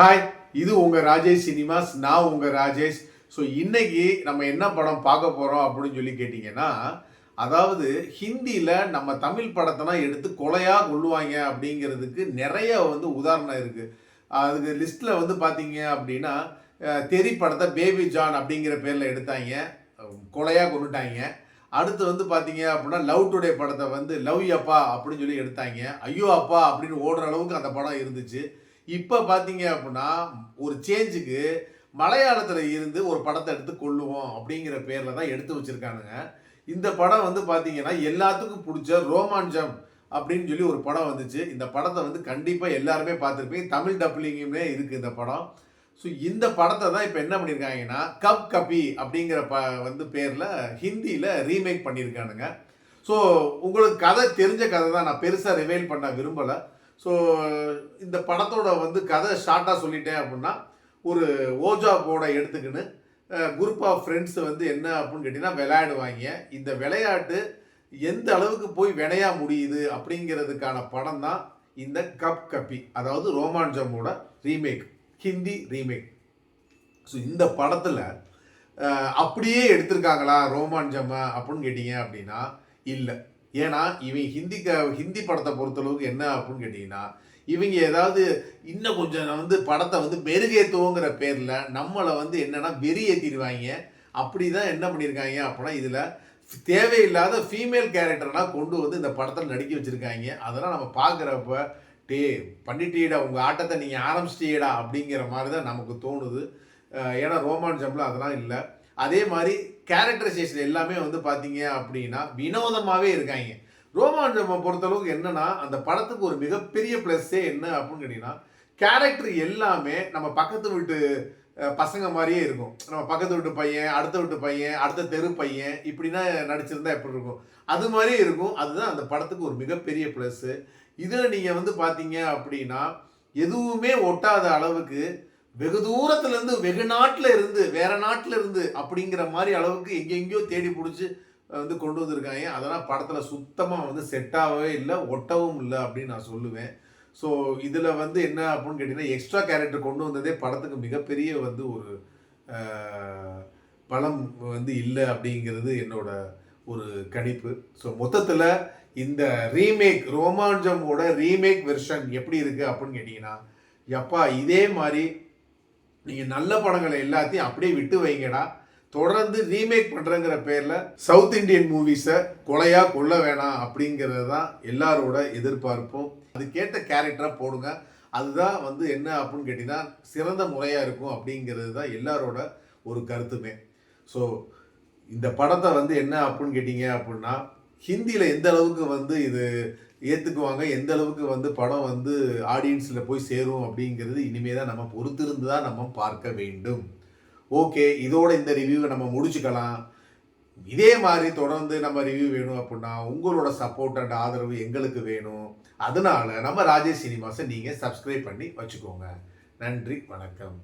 Hi இது உங்கள் Rajesh cinemas நான் உங்கள் ராஜேஷ். ஸோ இன்னைக்கு நம்ம என்ன படம் பார்க்க போகிறோம் அப்படின்னு சொல்லி கேட்டிங்கன்னா அதாவது ஹிந்தியில் நம்ம தமிழ் படத்தெல்லாம் எடுத்து கொலையாக கொள்ளுவாங்க அப்படிங்கிறதுக்கு நிறைய வந்து உதாரணம் இருக்குது அதுக்கு லிஸ்ட்டில் வந்து பார்த்தீங்க அப்படின்னா தெரி படத்தை பேபி ஜான் அப்படிங்கிற பேரில் எடுத்தாங்க. கொலையாக கொண்டுட்டாங்க அடுத்து வந்து பார்த்தீங்க அப்படின்னா லவ் டுடே படத்தை வந்து லவ் அப்பா அப்படின்னு சொல்லி எடுத்தாங்க. ஐயோ அப்பா அப்படின்னு ஓடுற அளவுக்கு அந்த படம் இருந்துச்சு. இப்போ பார்த்தீங்க அப்படின்னா ஒரு சேஞ்சுக்கு மலையாளத்தில் இருந்து ஒரு படத்தை எடுத்து கொள்ளுவோம் அப்படிங்கிற பேரில் தான் எடுத்து வச்சுருக்கானுங்க. இந்த படம் வந்து பார்த்தீங்கன்னா எல்லாத்துக்கும் பிடிச்ச ரோமாஞ்சம் அப்படின்னு சொல்லி ஒரு படம் வந்துச்சு. இந்த படத்தை வந்து கண்டிப்பாக எல்லாருமே பார்த்துருப்பீங்க. தமிழ் டப்ளிங்குமே இருக்குது இந்த படம். ஸோ இந்த படத்தை தான் இப்போ என்ன பண்ணியிருக்காங்கன்னா கப் கபி அப்படிங்கிற ப வந்து பேரில் ஹிந்தியில் ரீமேக் பண்ணியிருக்கானுங்க ஸோ உங்களுக்கு கதை தெரிஞ்ச கதை தான். நான் பெருசாக ரிவைல் பண்ண விரும்பலை. ஸோ இந்த படத்தோட வந்து கதை ஷார்ட்டாக சொல்லிட்டேன் அப்படின்னா ஒரு ஓஜா போர்டை எடுத்துக்கின்னு குரூப் ஆஃப் ஃப்ரெண்ட்ஸ் வந்து என்ன அப்படின்னு கேட்டிங்கன்னா விளையாடுவாங்க. இந்த விளையாட்டு எந்த அளவுக்கு போய் விளையா முடியுது அப்படிங்கிறதுக்கான படம் தான் இந்த கப் கப்பி அதாவது ரோமாஞ்சமோட ரீமேக் ஹிந்தி ரீமேக் ஸோ இந்த படத்தில் அப்படியே எடுத்திருக்காங்களா ரோமாஞ்சமா அப்படின்னு கேட்டிங்க அப்படின்னா இல்லை. ஏன்னா இவங்க ஹிந்தி க ஹிந்தி படத்தை பொறுத்தளவுக்கு என்ன அப்படின்னு கேட்டிங்கன்னா இவங்க ஏதாவது இன்னும் கொஞ்சம் வந்து படத்தை வந்து மெருகேத்துவோங்கிற பேரில் நம்மளை வந்து என்னென்னா வெறியேற்றிடுவாங்க அப்படி தான் என்ன பண்ணியிருக்காங்க அப்படின்னா இதில் தேவையில்லாத ஃபீமேல் கேரக்டர்லாம் கொண்டு வந்து இந்த படத்தில் நடிக்க வச்சுருக்காங்க. அதெல்லாம் நம்ம பார்க்குறப்ப டே பண்ணிட்டீடா உங்கள் ஆட்டத்தை நீங்கள் ஆரம்பிச்சிட்டீடா அப்படிங்கிற மாதிரி தான் நமக்கு தோணுது. ஏன்னா ரோமான் ஜம்பில் அதெல்லாம் இல்லை. அதே மாதிரி கேரக்டரைசேஷன் எல்லாமே வந்து பார்த்தீங்க அப்படின்னா வினோதமாகவே இருக்காங்க. ரோமாஞ்சம் பொறுத்தளவுக்கு என்னன்னா அந்த படத்துக்கு ஒரு மிகப்பெரிய ப்ளஸ்ஸே என்ன அப்படின்னு கேட்டிங்கன்னா கேரக்டர் எல்லாமே நம்ம பக்கத்து வீட்டு பசங்க மாதிரியே இருக்கும். நம்ம பக்கத்து வீட்டு பையன் அடுத்த வீட்டு பையன் அடுத்த தெரு பையன் இப்படின்னா நடிச்சிருந்தா எப்படி இருக்கும்? அது மாதிரியே இருக்கும். அதுதான் அந்த படத்துக்கு ஒரு மிகப்பெரிய ப்ளஸ்ஸு இதில் நீங்கள் வந்து பார்த்தீங்க அப்படின்னா எதுவுமே ஒட்டாத அளவுக்கு வெகு தூரத்துல இருந்து வெகு நாட்டில் இருந்து வேற நாட்டில் இருந்து அப்படிங்கிற மாதிரி அளவுக்கு எங்கெங்கேயோ தேடி பிடிச்சி வந்து கொண்டு வந்திருக்காங்க. அதெல்லாம் படத்தில் சுத்தமாக வந்து செட்டாகவே இல்லை ஒட்டவும் இல்லை அப்படின்னு நான் சொல்லுவேன். ஸோ இதில் வந்து என்ன அப்படின்னு கேட்டிங்கன்னா எக்ஸ்ட்ரா கேரக்டர் கொண்டு வந்ததே படத்துக்கு மிகப்பெரிய வந்து ஒரு பலம் வந்து இல்லை அப்படிங்கிறது என்னோட ஒரு கணிப்பு. ஸோ மொத்தத்தில் இந்த ரீமேக் ரோமாஞ்சமோட ரீமேக் வெர்ஷன் எப்படி இருக்குது அப்படின்னு கேட்டிங்கன்னா எப்பா இதே மாதிரி நீங்கள் நல்ல படங்களை எல்லாத்தையும் அப்படியே விட்டு வைங்கடா. தொடர்ந்து ரீமேக் பண்ணுறங்கிற பேரில் சவுத் இண்டியன் மூவிஸை கொலையாக கொல்ல வேணாம் அப்படிங்கிறது தான் எல்லாரோட எதிர்பார்ப்பும். அதுக்கேற்ற கேரக்டராக போடுங்க. அதுதான் வந்து என்ன அப்படின்னு கேட்டிங்கன்னா சிறந்த முறையாக இருக்கும் அப்படிங்கிறது தான் எல்லாரோட ஒரு கருத்துமே. ஸோ இந்த படத்தை வந்து என்ன அப்படின்னு கேட்டிங்க அப்படின்னா ஹிந்தியில் எந்த அளவுக்கு வந்து இது ஏற்றுக்குவாங்க எந்த அளவுக்கு வந்து படம் வந்து ஆடியன்ஸில் போய் சேரும் அப்படிங்கிறது இனிமே தான் நம்ம பொறுத்திருந்து தான் நம்ம பார்க்க வேண்டும். ஓகே இதோட இந்த ரிவ்யூவை நம்ம முடிச்சுக்கலாம். இதே மாதிரி தொடர்ந்து நம்ம ரிவ்யூ வேணும் அப்படின்னா உங்களோட சப்போர்ட் அண்ட் ஆதரவு எங்களுக்கு வேணும். அதனால நம்ம ராஜேஷ் சினிமாஸை நீங்கள் சப்ஸ்கிரைப் பண்ணி வச்சுக்கோங்க. நன்றி வணக்கம்.